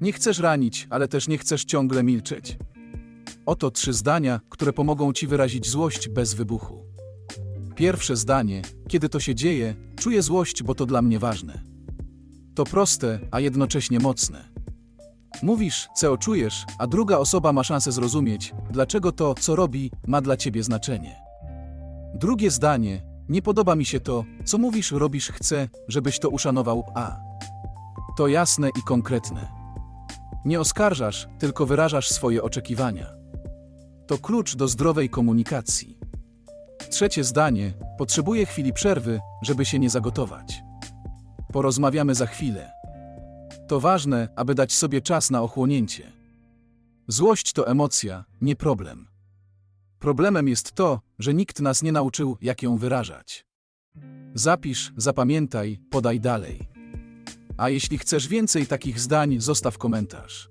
Nie chcesz ranić, ale też nie chcesz ciągle milczeć. Oto trzy zdania, które pomogą ci wyrazić złość bez wybuchu. Pierwsze zdanie: kiedy to się dzieje, czuję złość, bo to dla mnie ważne. To proste, a jednocześnie mocne. Mówisz, co czujesz, a druga osoba ma szansę zrozumieć, dlaczego to, co robi, ma dla ciebie znaczenie. Drugie zdanie: nie podoba mi się to, co mówisz, robisz, chcę, żebyś to uszanował, a. To jasne i konkretne. Nie oskarżasz, tylko wyrażasz swoje oczekiwania. To klucz do zdrowej komunikacji. Trzecie zdanie: potrzebuję chwili przerwy, żeby się nie zagotować. Porozmawiamy za chwilę. To ważne, aby dać sobie czas na ochłonięcie. Złość to emocja, nie problem. Problemem jest to, że nikt nas nie nauczył, jak ją wyrażać. Zapisz, zapamiętaj, podaj dalej. A jeśli chcesz więcej takich zdań, zostaw komentarz.